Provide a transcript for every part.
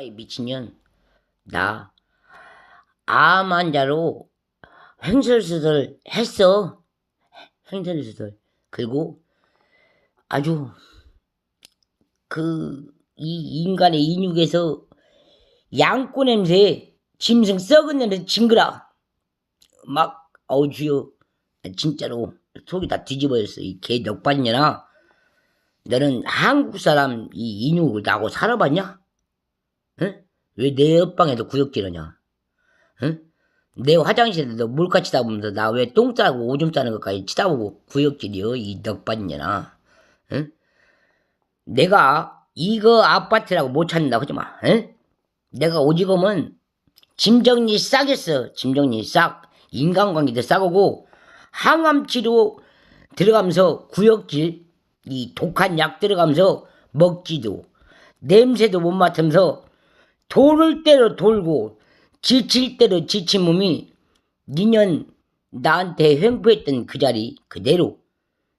이 미친년. 나 암 환자로 횡설수설 했어. 횡설수설. 그리고 아주 그 이 인간의 인육에서 양꼬 냄새 짐승 썩은 냄새 징그라 막 어우 주여 진짜로 속이 다 뒤집어졌어. 이개 넉반년아. 너는 한국 사람 이 인육을 나고 살아봤냐? 응? 왜 내 옆방에도 구역질하냐? 응? 내 화장실에도 물가 치다 보면서 나 왜 똥 싸고 오줌 싸는 것까지 치다 보고 구역질이여 이 넉반년아 응? 내가 이거 아파트라고 못 찾는다 하지마 응? 내가 오지검은 짐 정리 싸겠어 짐 정리 싹 인간관계도 싸고고 항암치료 들어가면서 구역질 이 독한 약 들어가면서 먹지도 냄새도 못 맡으면서 돌을 대로 돌고 지칠 대로 지친 몸이 니년 나한테 횡포했던 그 자리 그대로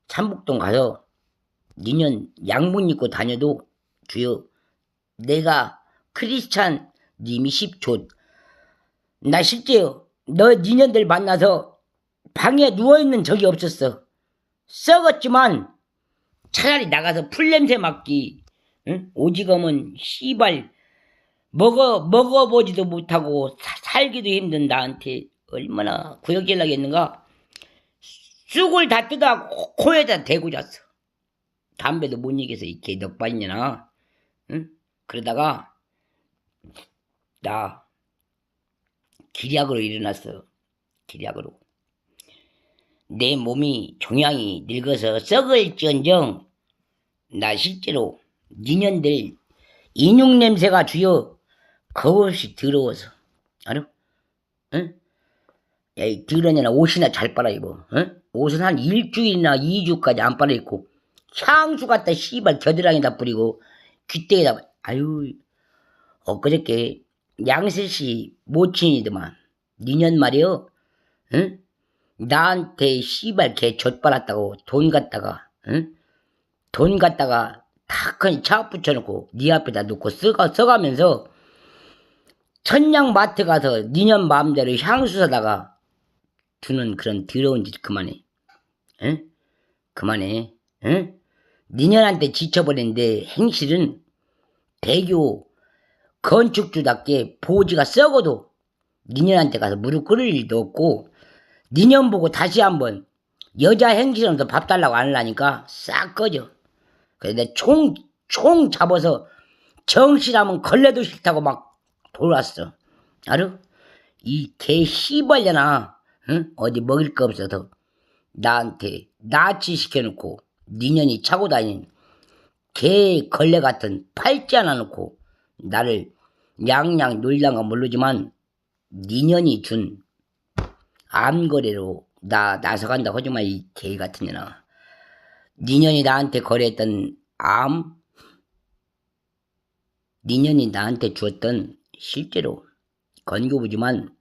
삼북동 가서 니년 양문 입고 다녀도 주여 내가 크리스찬 님이 십조 나 실제요 너 니년들 만나서 방에 누워있는 적이 없었어. 썩었지만 차라리 나가서 풀냄새 맡기. 응? 오지검은 씨발 먹어 먹어보지도 못하고 사- 살기도 힘든 나한테 얼마나 구역질 나겠는가? 쑥을 다 뜯어 코- 코에다 대고 잤어. 담배도 못 이겨서 이 개덕반이나 응? 그러다가 나 기략으로 일어났어. 기략으로. 내 몸이 종양이 늙어서 썩을지언정 나 실제로 니년들 인육 냄새가 주여 겁없이 더러워서 알아? 응? 야이 더러냐나 옷이나 잘 빨아 입어 응? 옷은 한 일주일이나 이주까지 안 빨아 입고 향수 갖다 씨발 겨드랑이다 뿌리고 귀때에다 아유 엊그저께 양세씨 모친이더만 니년 말이여 응? 나한테 씨발 개 젖빨았다고 돈 갖다가 응? 돈 갖다가 탁하니 차 붙여놓고 네 앞에다 놓고 써가, 써가면서 천냥 마트 가서 니년 마음대로 향수 사다가 주는 그런 더러운 짓 그만해 응? 그만해 응? 니년한테 지쳐버렸는데 행실은 대교 건축주답게 보지가 썩어도 니년한테 가서 무릎 꿇을 일도 없고 니년 보고 다시 한번 여자 행실하면서 밥 달라고 안 하려니까 싹 꺼져. 그래서 내가 총, 총 잡아서 정실하면 걸레도 싫다고 막 돌았어. 알아? 이개 씨발려나, 응? 어디 먹을 거 없어서 나한테 나치 시켜놓고 니년이 차고 다닌 개 걸레 같은 팔찌 하나 놓고 나를 양양 놀란가 모르지만 니년이 준 암거래로 나 나서간다 하지만 이 개 같은 년아 니년이 나한테 거래했던 암 니년이 나한테 주었던 실제로 건교부지만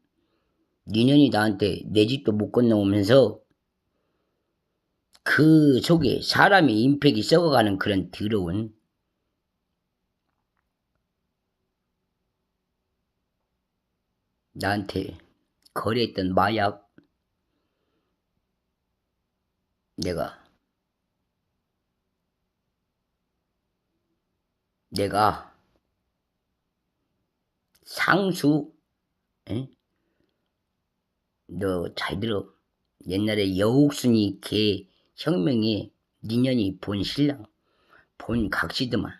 니년이 나한테 내 집도 못 건너오면서 그 속에 사람의 임팩이 썩어가는 그런 더러운 나한테 거래했던 마약 내가 내가 상수 너 잘 들어 옛날에 여옥순이 개 혁명에 니년이 본 신랑 본 각시드만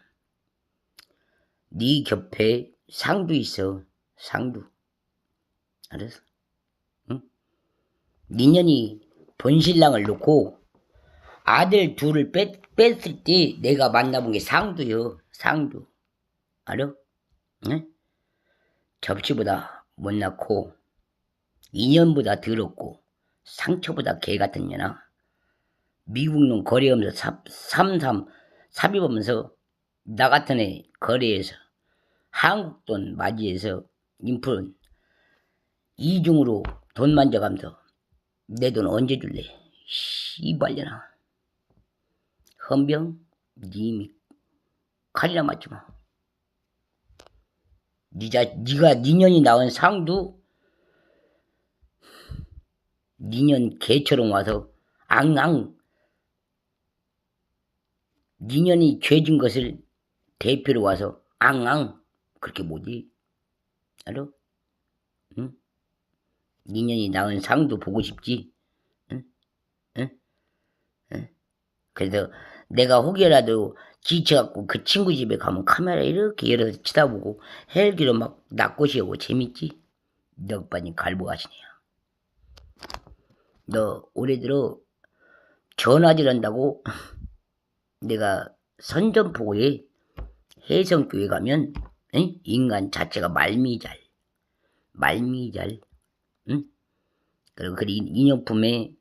네 곁에 상두 있어 상두 알았어? 응? 니년이 본 신랑을 놓고 아들 둘을 뺐, 뺐을 때 내가 만나본 게 상두요. 상두. 알아? 응? 접시보다 못났고 인연보다 더럽고 상처보다 개 같은 년아. 미국 놈 거래하면서 삽, 삼삼 삽입하면서 나 같은 애 거래해서 한국 돈 맞이해서 인풀은 이중으로 돈 만져가면서 내 돈 언제 줄래? 씨발려나. 헌병? 님이 칼이나 맞지 마. 니자 니가 니년이 낳은 상도 니년 개처럼 와서 앙앙 니년이 죄진 것을 대표로 와서 앙앙 그렇게 뭐지 알아? 응? 니년이 낳은 상도 보고 싶지 응? 응? 응? 그래서 내가 혹여라도 지쳐갖고 그 친구 집에 가면 카메라 이렇게 열어서 쳐다보고 헬기로 막 낚고시 오고 재밌지? 너 빨리 갈보가시네요. 너 올해 들어 전화질 한다고 내가 선전포고에 해성교회 가면 응? 인간 자체가 말미잘 말미잘 응? 그리고 그 인- 인형품에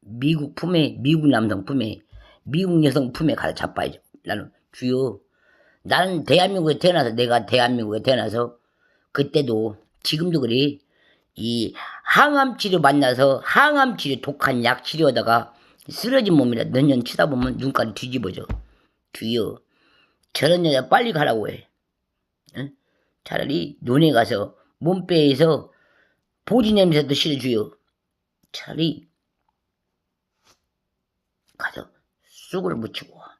미국 품에 미국 남성 품에 미국 여성 품에 가서 자빠야죠. 나는 주요 나는 대한민국에 태어나서 내가 대한민국에 태어나서 그때도 지금도 그래 이 항암 치료 만나서 항암 치료 독한 약 치료하다가 쓰러진 몸이라 몇 년 치다 보면 눈깔이 뒤집어져 주여 저런 여자 빨리 가라고 해 응? 차라리 논에 가서 몸빼에서 보지 냄새도 싫어 주여 차라리 가서 쑥을 묻히고 와.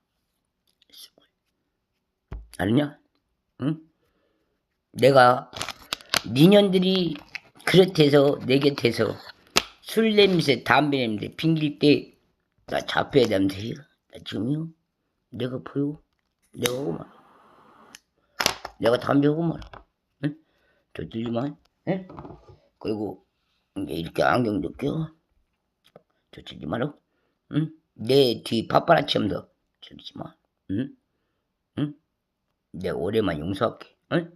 알았냐? 응? 내가 니년들이 그릇해서 내 곁에서 술 냄새, 담배 냄새 핑길 때 나 잡혀야 되는데 나 지금요? 내가 보여? 내가 하고 말아. 내가 담배 하고 말아. 응? 저 들리만? 응? 그리고 이제 이렇게 안경도 껴. 저 치지 마라. 응? 내 뒤 파파라치 하면서 저기지 마. 응? 응? 내가 올해만 용서할게. 응?